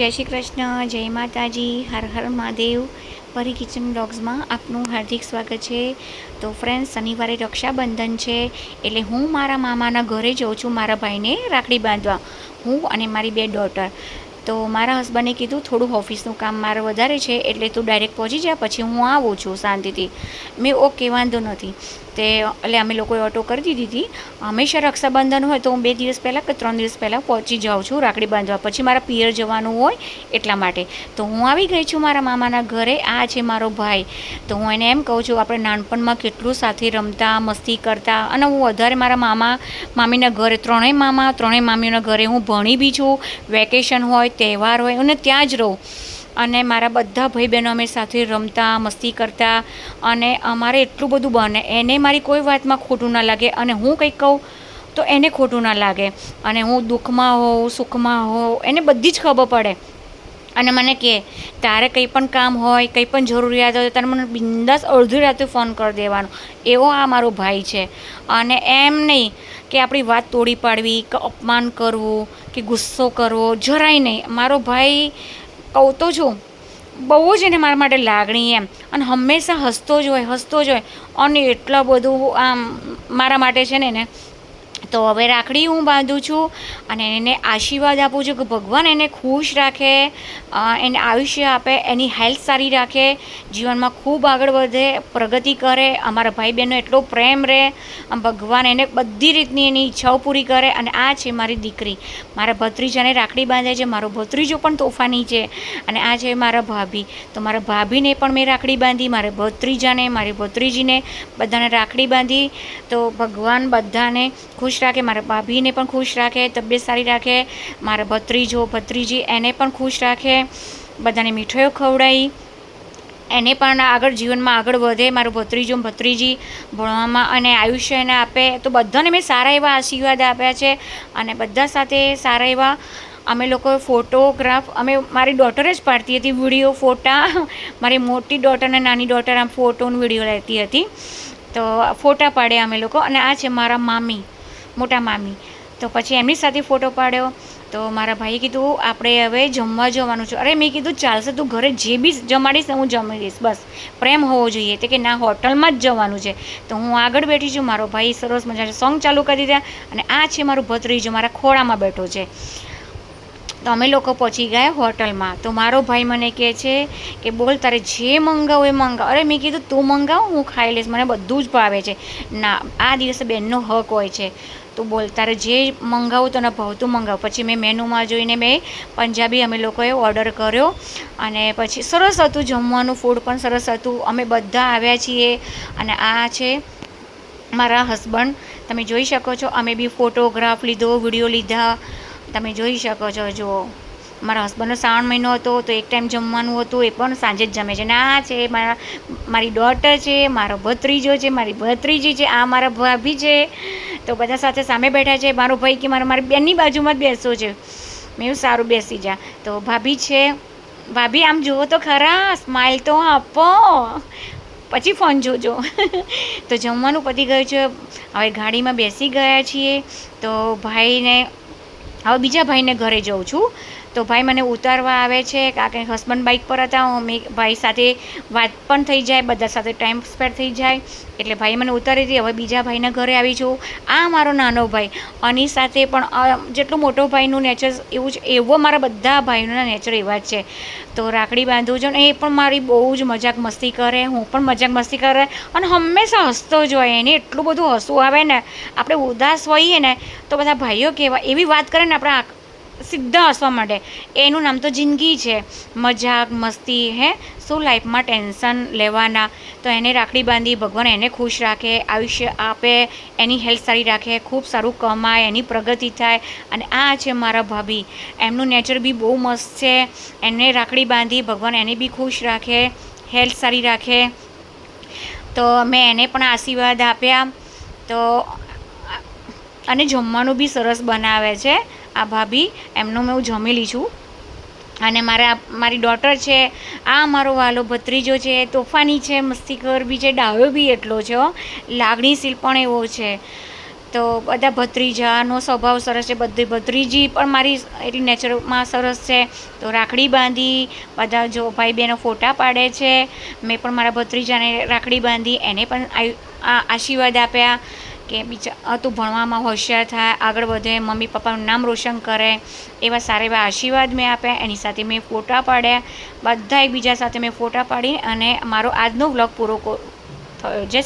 જય શ્રી કૃષ્ણ, જય માતાજી, હર હર મહાદેવ. પરી કિચન બ્લોગ્સમાં આપનું હાર્દિક સ્વાગત છે. તો ફ્રેન્ડ શનિવારે રક્ષાબંધન છે, એટલે હું મારા મામાના ઘરે જઉં છું મારા ભાઈને રાખડી બાંધવા. હું અને મારી બે ડોટર તો મારા હસબન્ડે કીધું, થોડું ઓફિસનું કામ મારે વધારે છે, એટલે તું ડાયરેક્ટ પહોંચી જા, પછી હું આવું છું શાંતિથી. મેં ઓકે, વાંધો નથી. તે, એટલે અમે લોકોએ ઓટો કરી દીધી હતી. હંમેશા રક્ષાબંધન હોય તો હું બે દિવસ પહેલાં કે ત્રણ દિવસ પહેલાં પહોંચી જાઉં છું રાખડી બાંધવા. પછી મારા પિયર જવાનું હોય એટલા માટે. તો હું આવી ગઈ છું મારા મામાના ઘરે. આ છે મારો ભાઈ. તો હું એને એમ કહું છું, આપણે નાનપણમાં કેટલું સાથે રમતા, મસ્તી કરતા. અને હું વધારે મારા મામા, મામીના ઘરે, ત્રણેય મામા, ત્રણેય મામીઓના ઘરે હું ભણી બી છું. વેકેશન હોય તહેવાર હોય અને ત્યાં જ રહું. અને મારા બધા ભાઈ બહેનો અમે સાથે રમતા, મસ્તી કરતા અને અમારે એટલું બધું બને. એને મારી કોઈ વાતમાં ખોટું ના લાગે અને હું કંઈક કહું તો એને ખોટું ના લાગે. અને હું દુઃખમાં હોઉં, સુખમાં હોઉં, એને બધી જ ખબર પડે. અને મને કહે તારે કંઈ પણ કામ હોય, કંઈ પણ જરૂરિયાત હોય તારે મને બિંદાસ અડધી રાતે ફોન કરી દેવાનો. એવો આ મારો ભાઈ છે. અને એમ નહીં કે આપણી વાત તોડી પાડવી, કે અપમાન કરવું, કે ગુસ્સો કરવો, જરાય નહીં. મારો ભાઈ, કહું તો છું, બહુ જ એને મારા માટે લાગણી એમ. અને હંમેશા હસતો જ હોય, હસતો જ હોય. અને એટલા બધું આમ મારા માટે છે ને એને તો હવે રાખડી હું બાંધું છું અને એને આશીર્વાદ આપું છું કે ભગવાન એને ખુશ રાખે એને આયુષ્ય આપે, એની હેલ્થ સારી રાખે, જીવનમાં ખૂબ આગળ વધે, પ્રગતિ કરે, અમારા ભાઈ બહેનનો એટલો પ્રેમ રહે ભગવાન એને બધી રીતની એની ઈચ્છાઓ પૂરી કરે અને આ છે મારી દીકરી. મારા ભત્રીજાને રાખડી બાંધે છે, મારો ભત્રીજો પણ તોફાની છે અને આ છે મારા ભાભી. તો મારા ભાભીને પણ મેં રાખડી બાંધી, મારા ભત્રીજાને, મારી ભત્રીજીને બધાને રાખડી બાંધી. તો ભગવાન બધાને ખુશ રાખે, મારા ભાભીને પણ ખુશ રાખે, તબિયત સારી રાખે, મારા ભત્રીજો, ભત્રીજી એને પણ ખુશ રાખે, બધાને મીઠાઈઓ ખવડાવી. એને પણ આગળ જીવનમાં આગળ વધે, મારો ભત્રીજો ભત્રીજી ભણવામાં અને આયુષ્ય એને આપે. તો બધાને મેં સારા એવા આશીર્વાદ આપ્યા છે અને બધા સાથે સારા એવા અમે લોકો ફોટોગ્રાફ, અમે, મારી ડોટરે જ પાડતી હતી વીડિયો, ફોટા. મારી મોટી ડોટર અને નાની ડોટર આમ ફોટોનું વીડિયો લેતી હતી. તો ફોટા પાડ્યા અમે લોકો અને આ છે મારા મામી. મોટા મામી. તો પછી એમની સાથે ફોટો પાડ્યો. તો મારા ભાઈએ કીધું, આપણે હવે જમવા જવાનું છે. અરે મેં કીધું, ચાલશે તું ઘરે જે બી જમાડીશ હું જમી દઈશ બસ. પ્રેમ હોવો જોઈએ. તે કે ના, હોટલમાં જ જવાનું છે. તો હું આગળ બેઠી છું. મારો ભાઈ સરસ મજાના સોંગ ચાલુ કરી દીધા. અને આ છે મારું ભત્રીજો, મારા ખોળામાં બેઠો છે. તો અમે લોકો પહોંચી ગયા હોટલમાં. તો મારો ભાઈ મને કહે છે કે, બોલ, તારે જે મંગાવો એ મંગાવ. અરે, મેં કીધું, તું મંગાવ, હું ખાઈ લઈશ. મને બધું જ ભાવે છે. ના, આ દિવસે બેનનો હક હોય છે. તો બોલ, તારે જે મંગાવું તને ભાવતું મંગાવ. પછી મેં મેનુમાં જોઈને મેં પંજાબી અમે લોકોએ ઓર્ડર કર્યો. અને પછી સરસ હતું જમવાનું ફૂડ પણ સરસ હતું. અમે બધા આવ્યા છીએ. અને આ છે મારા હસબન્ડ તમે જોઈ શકો છો, અમે બી ફોટોગ્રાફ લીધો વીડિયો લીધા. તમે જોઈ શકો છો, જુઓ. મારા હસબન્ડનો શ્રાવણ મહિનો હતો, તો એક ટાઈમ જમવાનું હતું, એ પણ સાંજે જ જમે છે. ને આ છે મારા, મારી ડોટર છે, મારો ભત્રીજો છે, મારી ભત્રીજી છે, આ મારા ભાભી છે. તો બધા સાથે સામે બેઠા છે, મારો ભાઈ કે મારો, મારી બેનની બાજુમાં જ બેસો છે. મેં એવું સારું બેસી જા. તો ભાભી છે. ભાભી, આમ જુઓ તો ખરા સ્માઇલ તો આપો. પછી ફોન જોજો. તો જમવાનું પતી ગયું છે. હવે ગાડીમાં બેસી ગયા છીએ. તો ભાઈને હવે બીજા ભાઈને ઘરે જઉં છું. તો ભાઈ મને ઉતારવા આવે છે કારણ કે હસબન્ડ બાઇક પર હતા, હું ભાઈ સાથે વાત પણ થઈ જાય, બધા સાથે ટાઈમ સ્પેન્ડ થઈ જાય. એટલે ભાઈ મને ઉતારી હતી હવે બીજા ભાઈના ઘરે આવી છું. આ મારો નાનો ભાઈ. આની સાથે પણ જેટલું મોટો ભાઈનું નેચર એવું જ એવો મારા બધા ભાઈઓના નેચર એવા જ છે. તો રાખડી બાંધું છું ને, એ પણ મારી બહુ જ મજાક મસ્તી કરે, હું પણ મજાક મસ્તી કરે, અને હંમેશા હસતો જ હોય, એને એટલું બધું હસવું આવે ને, આપણે ઉદાસ હોઈએ ને, તો બધા ભાઈઓ કહેવા, એવી વાત કરે ને, આપણા સીધા હસવા માંડે. એનું નામ તો જિંદગી છે. મજાક, મસ્તી, હે? શું લાઈફમાં ટેન્શન લેવાના. તો એને રાખડી બાંધી ભગવાન એને ખુશ રાખે, આયુષ્ય આપે, એની હેલ્થ સારી રાખે, ખૂબ સારું કમાય, એની પ્રગતિ થાય. અને આ છે મારા ભાભી. એમનું નેચર બી બહુ મસ્ત છે. એને રાખડી બાંધી ભગવાન એને બી ખુશ રાખે, હેલ્થ સારી રાખે. તો મેં એને પણ આશીર્વાદ આપ્યા. તો અને જમવાનું બી સરસ બનાવે છે. આ ભાભી, એમનું મેં હું જમેલી છું. અને મારા મારી ડોટર છે, આ મારો વાલો ભત્રીજો છે, તોફાની છે મસ્તીકર બી છે, ડાયો બી એટલો છે. લાગણીશીલ પણ એવો છે. તો બધા ભત્રીજાનો સ્વભાવ સરસ છે, બધી ભત્રીજી પણ મારી એટલી નેચરમાં સરસ છે. તો રાખડી બાંધી, બધા જો ભાઈ બહેનો ફોટા પાડે છે. મેં પણ મારા ભત્રીજાને રાખડી બાંધી, એને પણ આશીર્વાદ આપ્યા. કે બીજા તું ભણવામાં હોશિયાર થાય, આગળ વધે, મમ્મી પપ્પાનું નામ રોશન કરે, એવા સારા એવા આશીર્વાદ મેં આપ્યા. એની સાથે મેં ફોટા પાડ્યા. બધા એકબીજા સાથે મેં ફોટા પાડી અને મારો આજનો વ્લોગ પૂરો થયો. જય